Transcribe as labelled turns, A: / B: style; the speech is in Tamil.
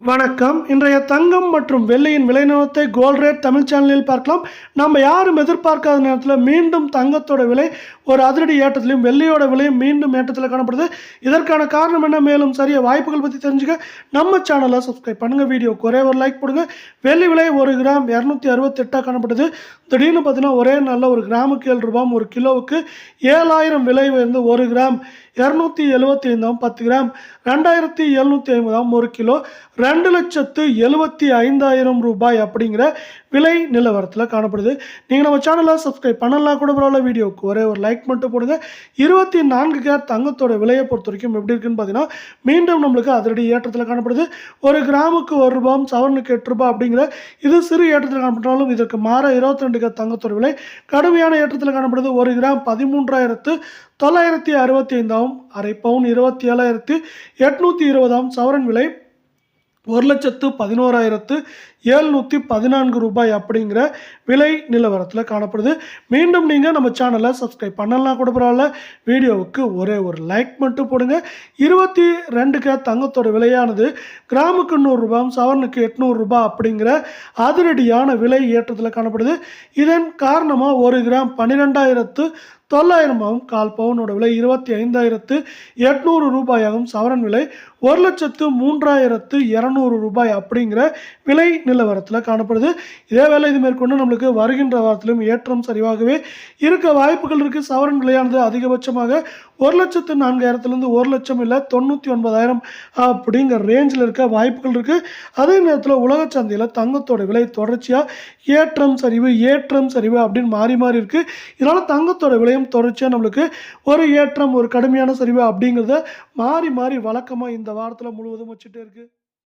A: வணக்கம். இன்றைய தங்கம் மற்றும் வெள்ளியின் விலை நிலவரத்தை கோல்ட் ரேட் தமிழ் சேனலில் பார்க்கலாம். நம்ம யாரும் எதிர்பார்க்காத நேரத்தில் மீண்டும் தங்கத்தோட விலை ஒரு அதிரடி ஏற்றத்திலையும் வெள்ளியோட விலையும் மீண்டும் ஏற்றத்தில் காணப்படுது. இதற்கான காரணம் என்ன? மேலும் சரிய வாய்ப்புகள் பற்றி தெரிஞ்சுக்க நம்ம சேனலை சப்ஸ்கிரைப் பண்ணுங்கள் வீடியோ ஒரே ஒரு லைக் போடுங்க. வெள்ளி விலை ஒரு கிராம் இரநூத்தி அறுபத்தெட்டாக காணப்படுது திடீர்னு பார்த்தீங்கன்னா ஒரே நல்ல ஒரு கிராமுக்கு ஏழு ரூபாய் ஒரு கிலோவுக்கு ஏழாயிரம் விலை உயர்ந்து ஒரு கிராம் இரநூத்தி எழுபத்தி ஐந்தாம் பத்து கிராம் ரெண்டாயிரத்தி எழுநூற்றி ஐம்பதாம் ஒரு கிலோ ரெண்டு லட்சத்து எழுபத்தி ஐந்தாயிரம் ரூபாய் அப்படிங்கிற விலை நிலவரத்தில் காணப்படுது. நீங்கள் நம்ம சேனலை சப்ஸ்கிரைப் பண்ணலாம் கூட பரவாயில்ல வீடியோவுக்கு ஒரே ஒரு லைக் மட்டும் போடுங்க. இருபத்தி நான்கு கேர் தங்கத்தோட விலையை பொறுத்த வரைக்கும் எப்படி இருக்குன்னு பார்த்தீங்கன்னா மீண்டும் நம்மளுக்கு அதிரடி ஏற்றத்தில் காணப்படுது. ஒரு கிராமுக்கு ஒரு ரூபாய் சவரனுக்கு எட்டு ரூபாய் அப்படிங்கிற இது சிறு ஏற்றத்தில் காணப்பட்டாலும் இதற்கு மாற இருபத்தி ரெண்டு கேர் தங்கத்தோட விலை கடுமையான ஏற்றத்தில் காணப்படுது. ஒரு கிராம் பதிமூன்றாயிரத்து தொள்ளாயிரத்தி அறுபத்தி ஐந்தாம் அரை பவுன் இருபத்தி ஏழாயிரத்து எட்நூற்றி இருபதாம் சவரன் விலை ஒரு லட்சத்து பதினோராயிரத்து ஏழ்நூற்றி பதினான்கு ரூபாய் அப்படிங்கிற விலை நிலவரத்தில் காணப்படுது. மீண்டும் நீங்கள் நம்ம சேனலை சப்ஸ்கிரைப் பண்ணலாம் கூட பரவாயில்ல. வீடியோவுக்கு ஒரே ஒரு லைக் மட்டும் போடுங்க. இருபத்தி ரெண்டு கே தங்கத்தோட விலையானது கிராமுக்கு நூறுரூபாயும் சவரனுக்கு எட்நூறு ரூபாய் அப்படிங்கிற அதிரடியான விலை ஏற்றத்தில் காணப்படுது. இதன் காரணமாக ஒரு கிராம் பன்னிரெண்டாயிரத்து தொள்ளாயிரமாகவும் கால் பவுனோட விலை இருபத்தி ஐந்தாயிரத்து எட்நூறு ரூபாயாகவும் சவரன் விலை ஒரு லட்சத்து மூன்றாயிரத்து இரநூறு ரூபாய் அப்படிங்கிற விலை நிலவரத்தில் காணப்படுது. இதே வேலை இது மேற்கொண்டு நம்மளுக்கு வருகின்ற வாரத்திலும் ஏற்றம் சரிவாகவே இருக்க வாய்ப்புகள் இருக்குது சவரன் விலையானது அதிகபட்சமாக ஒரு லட்சத்து நான்காயிரத்துலேருந்து ஒரு லட்சம் இல்லை தொண்ணூற்றி ஒன்பதாயிரம் அப்படிங்கிற ரேஞ்சில் இருக்க வாய்ப்புகள் இருக்குது அதே நேரத்தில் உலக சந்தையில் தங்கத்தோட விலை தொடர்ச்சியாக ஏற்றம் சரிவு ஏற்றம் சரிவு அப்படின்னு மாறி மாறி இருக்குது இதனால் தங்கத்தோட விலை விலையும் தொடர்ச்சியாக நம்மளுக்கு ஒரு ஏற்றம் ஒரு கடுமையான சரிவு அப்படிங்கிறத மாறி மாறி வழக்கமாக இந்த வாரத்தில் முழுவதும் வச்சுட்டே இருக்குது